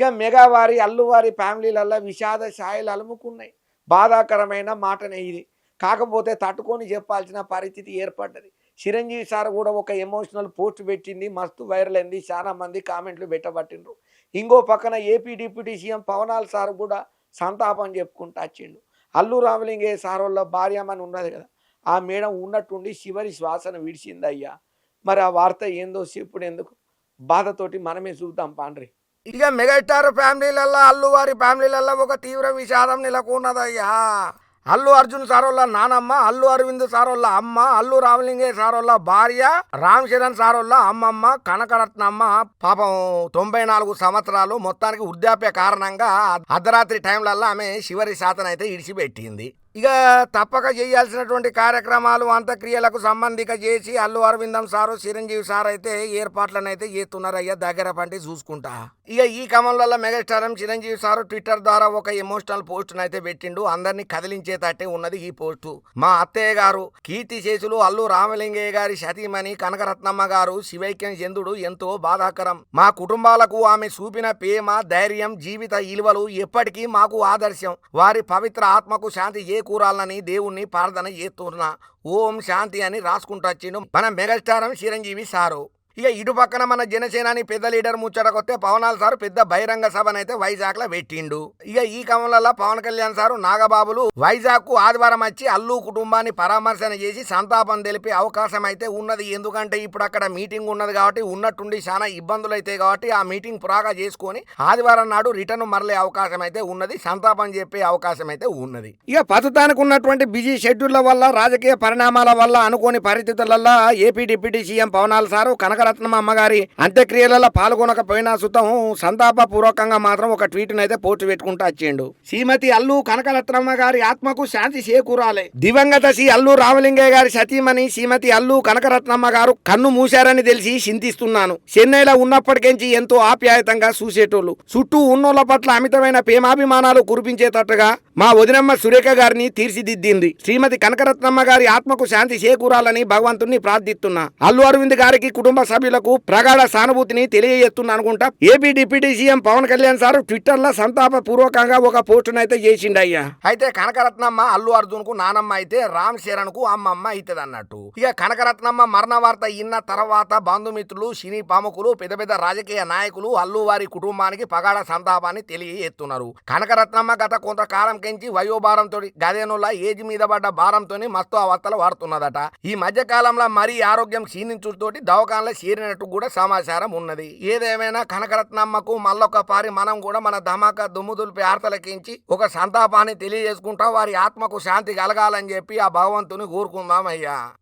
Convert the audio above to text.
ఇక మెగావారి అల్లువారి ఫ్యామిలీలల్లో విషాద ఛాయలు అలుముకున్నాయి. బాధాకరమైన మాటనే ఇది. కాకపోతే తట్టుకొని చెప్పాల్సిన పరిస్థితి ఏర్పడ్డది. చిరంజీవి సార్ కూడా ఒక ఎమోషనల్ పోస్ట్ పెట్టింది. మస్తు వైరల్ అయింది. చాలామంది కామెంట్లు పెట్టబట్టిండ్రు. ఇంకో పక్కన ఏపీ డిప్యూటీ సీఎం పవనాల్ సార్ కూడా సంతాపం చెప్పుకుంటూ వచ్చిండు. అల్లు రామలింగే సార్ వల్ల భార్యమని ఉన్నది కదా. ఆ మేడం ఉన్నట్టుండి చివరి శ్వాసను విడిచిందయ్యా మరి ఆ వార్త ఏందో చెప్పుడు ఎందుకు బాధతోటి మనమే చూద్దాం పాండ్రి. ఇక మెగాస్టార్ ఫ్యామిలీలల్లో అల్లు వారి ఫ్యామిలీలల్లో ఒక తీవ్ర విషాదం నెలకొన్నదయ్యా అల్లు అర్జున్ సారోళ్ళ నానమ్మ అల్లు అరవింద్ సారోళ్ళ అమ్మ అల్లు రామలింగే సారోళ్ళ భార్య రామ్ చరణ్ సారోళ్ళ అమ్మమ్మ కనకరత్నమ్మ. పాపం తొంభై నాలుగు సంవత్సరాలు మొత్తానికి వృద్ధాప్య కారణంగా అర్ధరాత్రి టైంలలో ఆమె శివరి శాతనైతే అయితే ఇడిచిపెట్టింది. ఇక తప్పక చేయాల్సినటువంటి కార్యక్రమాలు అంత్యక్రియలకు సంబంధిక చేసి అల్లు అరవిందం సారు చిరంజీవి సార్ అయితే ఏర్పాట్లను అయితే చేస్తున్నారయ్యా దగ్గర పంటి చూసుకుంటా. ఇక ఈ క్రమంలో మెగాస్టారం చిరంజీవి సారు ట్విట్టర్ ద్వారా ఒక ఎమోషనల్ పోస్ట్ అయితే పెట్టిండు. అందరినీ కదిలించేటట్టే ఉన్నది ఈ పోస్టు. మా అత్తయ్య గారు కీర్తి శేషులు అల్లు రామలింగయ్య గారి సతీమణి కనకరత్నమ్మ గారు శివైక్యం చెందుడు ఎంతో బాధాకరం. మా కుటుంబాలకు ఆమె చూపిన ప్రేమ ధైర్యం జీవిత ఇలువలు ఎప్పటికీ మాకు ఆదర్శం. వారి పవిత్ర ఆత్మకు శాంతి చేకూరాలని దేవుణ్ణి ప్రార్థన చేస్తున్నా. ఓం శాంతి అని రాసుకుంటూ వచ్చిండు మన మెగాస్టారం చిరంజీవి సారు. ఇక ఇటు పక్కన మన జనసేనాని పెద్ద లీడర్ ముచ్చటకొస్తే పవనాల్ సారు పెద్ద బహిరంగ సభనైతే వైజాగ్లో పెట్టిండు. ఇక ఈ క్రమంలో పవన్ కళ్యాణ్ సారు నాగబాబులు వైజాగ్కు ఆదివారం వచ్చి అల్లు కుటుంబాన్ని పరామర్శన చేసి సంతాపం తెలిపే అవకాశం అయితే ఉన్నది. ఎందుకంటే ఇప్పుడు అక్కడ మీటింగ్ ఉన్నది కాబట్టి ఉన్నట్టుండి చాలా ఇబ్బందులు అయితే కాబట్టి ఆ మీటింగ్ పురాగా చేసుకొని ఆదివారం నాడు రిటర్న్ మరలే అవకాశం అయితే ఉన్నది. సంతాపం చెప్పే అవకాశం అయితే ఉన్నది. ఇక ప్రస్తుతానికి ఉన్నటువంటి బిజీ షెడ్యూళ్ళ వల్ల రాజకీయ పరిణామాల వల్ల అనుకోని పరిస్థితులలో ఏపీ డిప్యూటీ సీఎం పవనాల్ సారు కనకరత్నం అమ్మగారి అంత్యక్రియలలో పాల్గొనకపోయినా సుతం సంతాప పూర్వకంగా మాత్రం ఒక ట్వీట్ అయితే పోస్ట్ పెట్టుకుంటూ వచ్చిండు శ్రీమతి అల్లు కనకరత్నమ్మ గారి ఆత్మకు శాంతి చేకూరాలి. దివంగత శ్రీ అల్లు రామలింగయ్య గారి సతీమణి శ్రీమతి అల్లు కనకరత్నమ్మ గారు కన్ను మూశారని తెలిసి చింతిస్తున్నాను. చెన్నైలో ఉన్నప్పటికెంచి ఎంతో ఆప్యాయతంగా చూసేటోళ్ళు. చుట్టూ ఉన్నోళ్ళ పట్ల అమితమైన ప్రేమాభిమానాలు కురిపించేటట్టుగా మా వదినమ్మ సురేఖ గారిని తీర్చిదిద్దింది. శ్రీమతి కనకరత్నమ్మ గారి ఆత్మకు శాంతి చేకూరాలని భగవంతుణ్ణి ప్రార్థిస్తున్నా. అల్లు అరవింద్ గారికి కుటుంబ సభ్యులకు ప్రగాఢ సానుభూతిని తెలియజేస్తున్నా అనుకుంటా. AP deputy CM Pawan Kalyan sir ట్విట్టర్లో సంతాప పూర్వకంగా ఒక పోస్ట్ అయితే చేసిండయ్యా. అయితే కనకరత్నమ్మ అల్లు అర్జున్కు నానమ్మ అయితే రామ్ చరణ్కు అమ్మమ్మ అవుతుంది అన్నట్టు ఇక కనకరత్నమ్మ మరణ వార్త ఇన్న తర్వాత బంధుమిత్రులు సినీ ప్రముఖులు పెద్ద పెద్ద రాజకీయ నాయకులు అల్లు వారి కుటుంబానికి పగాఢ సంతాపాన్ని తెలియజేస్తున్నారు. కనకరత్నమ్మ గత కొంతకాలం కెంచి వయోభారంతో గదేనులా ఏజ్ మీద పడ్డ భారంతోని మస్తు అవస్థలు వాడుతున్నదట. ఈ మధ్య కాలంలో మరీ ఆరోగ్యం క్షీణించుతోటి దవాఖానలో చేరినట్టు కూడా సమాచారం ఉన్నది. ఏదేమైనా కనకరత్నమ్మకు మళ్ళొక పారి మనం కూడా మన ధమాకా దుమ్ముదులిపి ఆర్తలకించి ఒక సంతాపాన్ని తెలియజేసుకుంటా. వారి ఆత్మకు శాంతి కలగాలని చెప్పి ఆ భగవంతుని కోరుకుందాం అయ్యా.